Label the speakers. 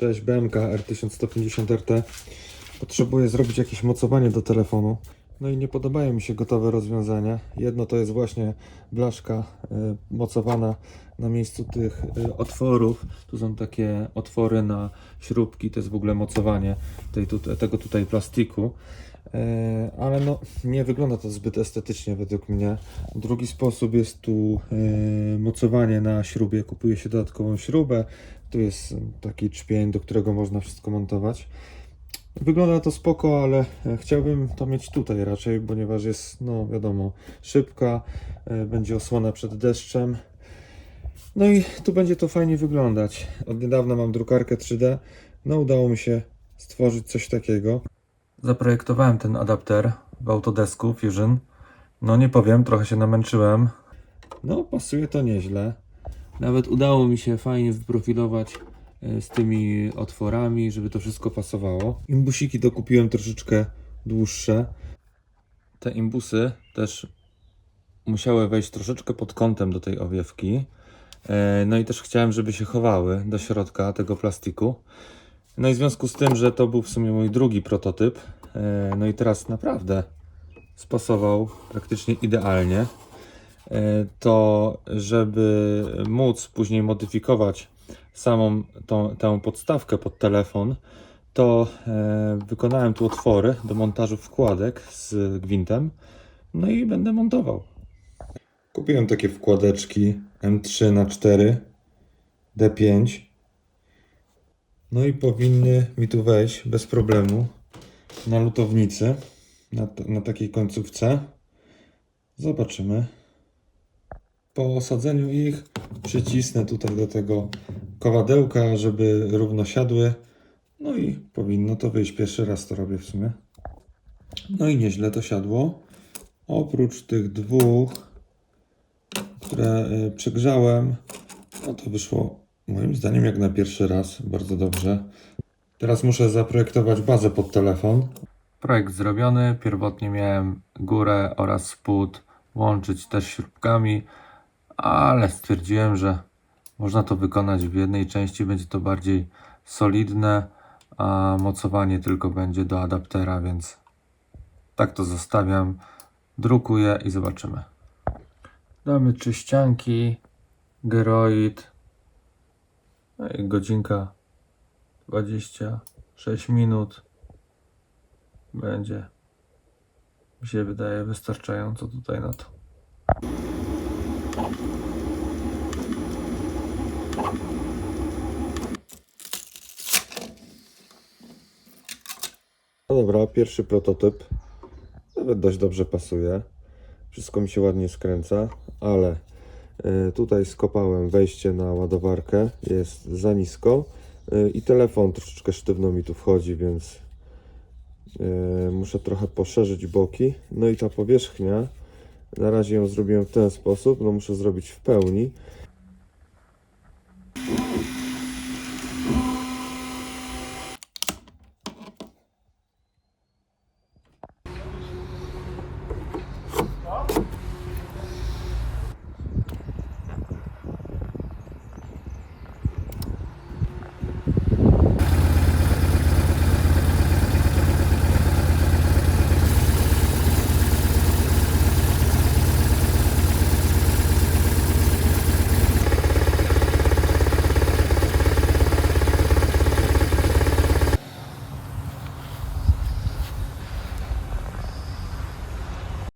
Speaker 1: Cześć, BMK R1150RT. Potrzebuję zrobić jakieś mocowanie do telefonu. No i nie podobają mi się gotowe rozwiązania. Jedno to jest właśnie blaszka y, mocowana na miejscu tych y, otworów. Tu są takie otwory na śrubki, to jest w ogóle mocowanie tej, tutaj, tego tutaj plastiku. E, ale no, nie wygląda to zbyt estetycznie według mnie. Drugi sposób jest tu e, mocowanie na śrubie. Kupuje się dodatkową śrubę. Tu jest taki czpień, do którego można wszystko montować. Wygląda to spoko, ale e, chciałbym to mieć tutaj raczej, ponieważ jest, no wiadomo, szybka, będzie osłona przed deszczem. No i tu będzie to fajnie wyglądać. Od niedawna mam drukarkę 3D. No udało mi się stworzyć coś takiego. Zaprojektowałem ten adapter w Autodesku Fusion. No nie powiem, trochę się namęczyłem. No, pasuje to nieźle. Nawet udało mi się fajnie wyprofilować e, z tymi otworami, żeby to wszystko pasowało. Imbusiki dokupiłem troszeczkę dłuższe. Te imbusy też musiały wejść troszeczkę pod kątem do tej owiewki. E, No i też chciałem, żeby się chowały do środka tego plastiku. No i w związku z tym, że to był w sumie mój drugi prototyp, e, no i teraz naprawdę spasował praktycznie idealnie, e, to żeby móc później modyfikować samą tą, tę podstawkę pod telefon, to e, wykonałem tu otwory do montażu wkładek z gwintem, no i będę montował. Kupiłem takie wkładeczki M3 na 4 D5 no i powinny mi tu wejść bez problemu na lutownicy, na, na takiej końcówce. Zobaczymy. Po osadzeniu ich przycisnę tutaj do tego kowadełka, żeby równo siadły. No i powinno to wyjść. Pierwszy raz to robię w sumie. No i nieźle to siadło. Oprócz tych dwóch, które y, przegrzałem, no to wyszło moim zdaniem jak na pierwszy raz bardzo dobrze. Teraz muszę zaprojektować bazę pod telefon. Projekt zrobiony. Pierwotnie miałem górę oraz spód łączyć też śrubkami, ale stwierdziłem, że można to wykonać w jednej części. Będzie to bardziej solidne, a mocowanie tylko będzie do adaptera, więc tak to zostawiam. Drukuję i zobaczymy. Damy czyścianki, geroid. Godzinka 26 minut będzie mi się wydaje wystarczająco tutaj na to. No dobra, pierwszy prototyp. Nawet dość dobrze pasuje. Wszystko mi się ładnie skręca, ale tutaj skopałem wejście na ładowarkę. Jest za nisko y, i telefon troszeczkę sztywno mi tu wchodzi, więc y, muszę trochę poszerzyć boki. No i ta powierzchnia, na razie ją zrobiłem w ten sposób, no muszę zrobić w pełni.